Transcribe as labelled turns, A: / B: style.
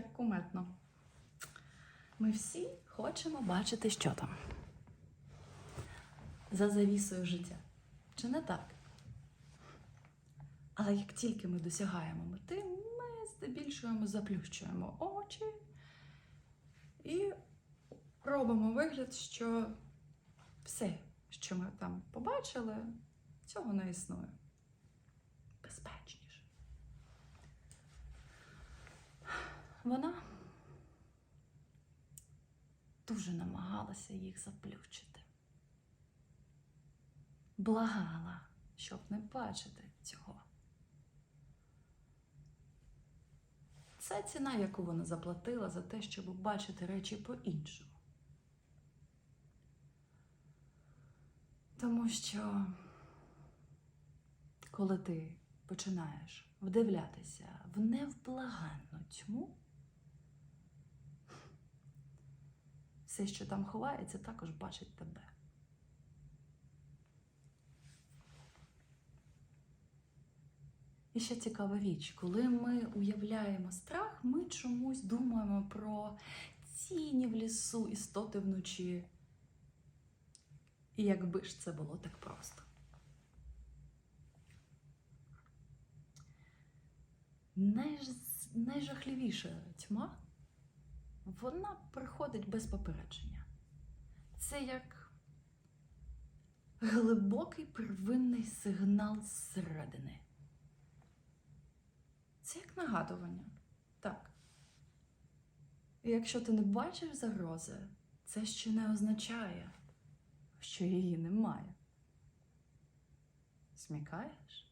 A: як куметно. Ми всі хочемо бачити, що там. За завісою життя. Чи не так? Але як тільки ми досягаємо мети, ми здебільшого заплющуємо очі і робимо вигляд, що все, що ми там побачили, цього не існує. Вона дуже намагалася їх заплющити. Благала, щоб не бачити цього. Це ціна, яку вона заплатила за те, щоб бачити речі по-іншому. Тому що, коли ти починаєш вдивлятися в невблаганну тьму, все, що там ховається, також бачить тебе. І ще цікава річ, коли ми уявляємо страх, ми чомусь думаємо про тіні в лісу, істоти вночі. І якби ж це було так просто. Найж... Найжахливіша тьма, вона приходить без попередження. Це як глибокий первинний сигнал зсередини. Це як нагадування. Так. І якщо ти не бачиш загрози, це ще не означає, що її немає. Смікаєш?